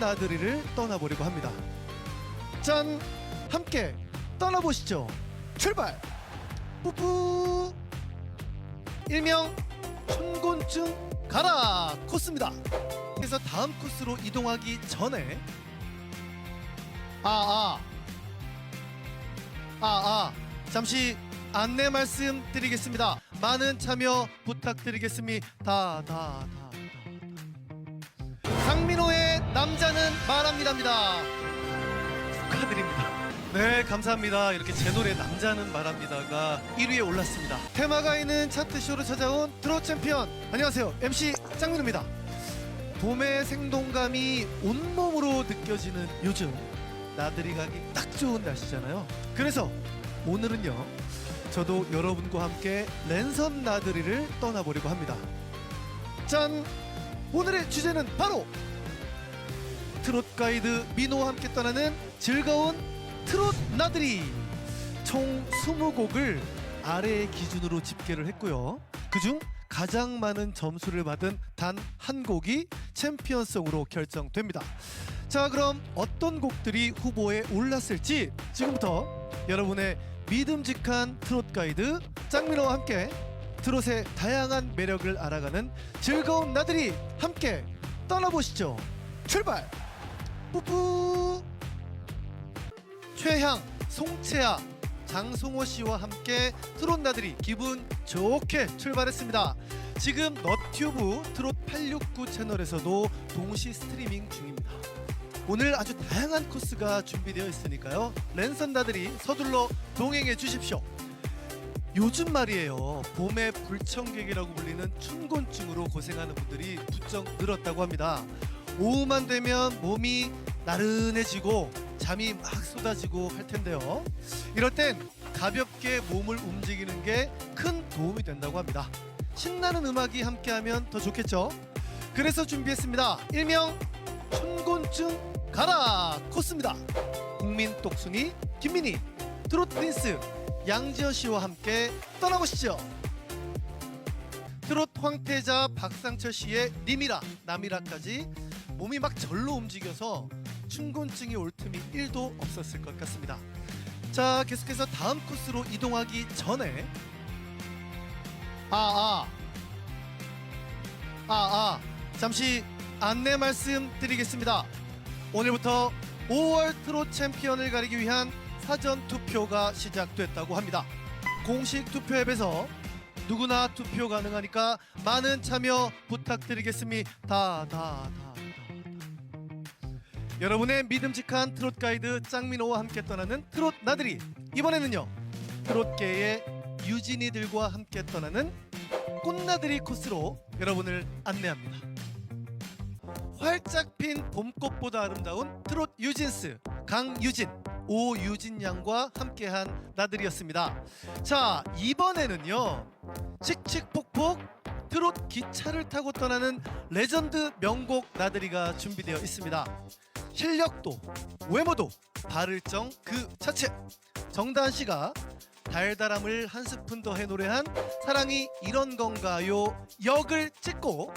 나들이를 떠나보려고 합니다. 짠! 함께 떠나보시죠. 출발! 뿌뿌! 일명 춘곤증 가라 코스입니다. 그래서 다음 코스로 이동하기 전에 아아 아아 잠시 안내 말씀 드리겠습니다. 많은 참여 부탁드리겠습니다. 다, 다, 다, 다. 강민호의 남자는 말합니다입니다. 축하드립니다. 네, 감사합니다. 이렇게 제 노래 남자는 말합니다가 1위에 올랐습니다. 테마가 있는 차트쇼로 찾아온 트롯 챔피언. 안녕하세요. MC 짱민호입니다. 봄의 생동감이 온몸으로 느껴지는 요즘 나들이 가기 딱 좋은 날씨잖아요. 그래서 오늘은요. 저도 여러분과 함께 랜선 나들이를 떠나보려고 합니다. 짠! 오늘의 주제는 바로 트롯 가이드 민호와 함께 떠나는 즐거운 트롯 나들이 총 20곡을 아래의 기준으로 집계를 했고요. 그중 가장 많은 점수를 받은 단 한 곡이 챔피언송으로 결정됩니다. 자, 그럼 어떤 곡들이 후보에 올랐을지 지금부터 여러분의 믿음직한 트롯 가이드 짱민호와 함께 트롯의 다양한 매력을 알아가는 즐거운 나들이 함께 떠나보시죠. 출발! 뿌뿌! 최향, 송채아, 장송호 씨와 함께 트롯 나들이 기분 좋게 출발했습니다. 지금 너튜브 트롯 869 채널에서도 동시 스트리밍 중입니다. 오늘 아주 다양한 코스가 준비되어 있으니까요. 랜선 나들이 서둘러 동행해 주십시오. 요즘 말이에요. 봄의 불청객이라고 불리는 춘곤증으로 고생하는 분들이 부쩍 늘었다고 합니다. 오후만 되면 몸이 나른해지고 잠이 막 쏟아지고 할 텐데요. 이럴 땐 가볍게 몸을 움직이는 게 큰 도움이 된다고 합니다. 신나는 음악이 함께하면 더 좋겠죠. 그래서 준비했습니다. 일명 춘곤증 가라 코스입니다. 국민 똑순이 김민희 트롯 프린스 양지연 씨와 함께 떠나보시죠. 트롯 황태자 박상철 씨의 님이라 남이라까지 몸이 막 절로 움직여서 춘곤증이 올 틈이 1도 없었을 것 같습니다. 자, 계속해서 다음 코스로 이동하기 전에 아, 아. 아, 아. 잠시 안내 말씀 드리겠습니다. 오늘부터 5월 트롯 챔피언을 가리기 위한 사전 투표가 시작됐다고 합니다. 공식 투표 앱에서 누구나 투표 가능하니까 많은 참여 부탁드리겠습니다. 다, 다, 다, 다. 여러분의 믿음직한 트롯 가이드 짱민호와 함께 떠나는 트롯 나들이 이번에는요 트롯계의 유진이들과 함께 떠나는 꽃나들이 코스로 여러분을 안내합니다. 활짝 핀 봄꽃보다 아름다운 트롯 유진스 강유진 오유진 양과 함께한 나들이었습니다. 자 이번에는요 칙칙폭폭 트롯 기차를 타고 떠나는 레전드 명곡 나들이가 준비되어 있습니다. 실력도 외모도 발을정 그 자체. 정다은 씨가 달달함을 한 스푼 더해 노래한 사랑이 이런 건가요? 역을 찍고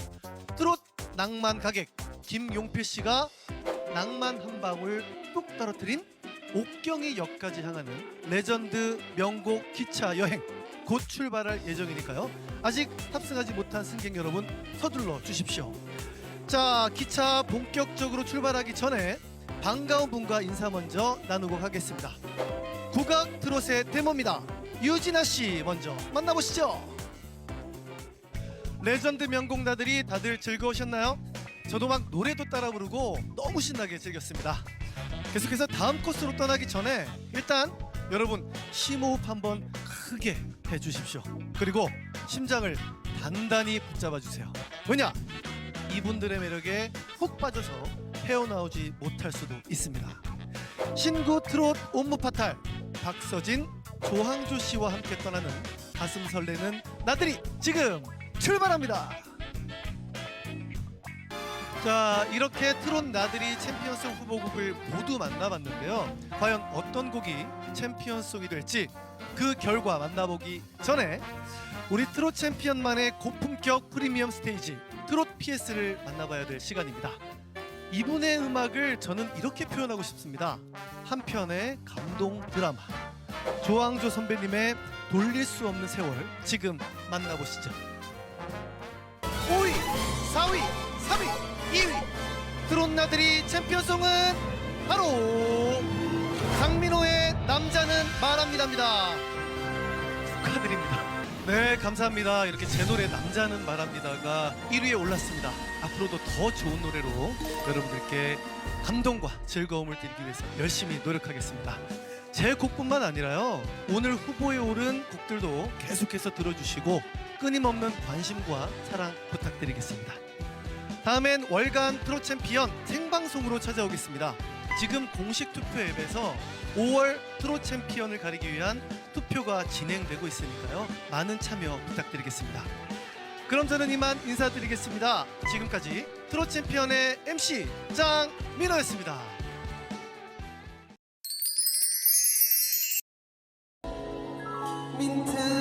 트롯 낭만 가객 김용필 씨가 낭만 한 방울 뚝 떨어뜨린 옥경이 역까지 향하는 레전드 명곡 기차 여행. 곧 출발할 예정이니까요. 아직 탑승하지 못한 승객 여러분 서둘러 주십시오 자 기차 본격적으로 출발하기 전에 반가운 분과 인사 먼저 나누고 가겠습니다. 국악 트롯의 데모입니다. 유진아 씨 먼저 만나보시죠. 레전드 명곡나들이 다들 즐거우셨나요? 저도 막 노래도 따라 부르고 너무 신나게 즐겼습니다. 계속해서 다음 코스로 떠나기 전에 일단 여러분 심호흡 한번 크게 해주십시오. 그리고 심장을 단단히 붙잡아 주세요. 왜냐 이분들의 매력에 훅 빠져서 헤어나오지 못할 수도 있습니다. 신구 트롯 옴무파탈 박서진 조항조 씨와 함께 떠나는 가슴 설레는 나들이 지금 출발합니다. 자 이렇게 트롯 나들이 챔피언송 후보곡을 모두 만나봤는데요. 과연 어떤 곡이 챔피언송이 될지 그 결과 만나보기 전에 우리 트롯 챔피언만의 고품격 프리미엄 스테이지 트롯 PS를 만나봐야 될 시간입니다. 이분의 음악을 저는 이렇게 표현하고 싶습니다. 한 편의 감동 드라마. 조항조 선배님의 돌릴 수 없는 세월 지금 만나보시죠. 5위, 4위, 3위, 2위 트롯나들이 챔피언송은 바로 강민호의 남자는 말합니다입니다. 축하드립니다. 네, 감사합니다. 이렇게 제 노래 남자는 말합니다가 1위에 올랐습니다. 앞으로도 더 좋은 노래로 여러분들께 감동과 즐거움을 드리기 위해서 열심히 노력하겠습니다. 제 곡뿐만 아니라요. 오늘 후보에 오른 곡들도 계속해서 들어주시고 끊임없는 관심과 사랑 부탁드리겠습니다. 다음엔 월간 트롯 챔피언 생방송으로 찾아오겠습니다. 지금 공식 투표 앱에서 5월 트롯 챔피언을 가리기 위한 투표가 진행되고 있으니까요. 많은 참여 부탁드리겠습니다. 그럼 저는 이만 인사드리겠습니다. 지금까지 트롯 챔피언의 MC 장민호였습니다. 민트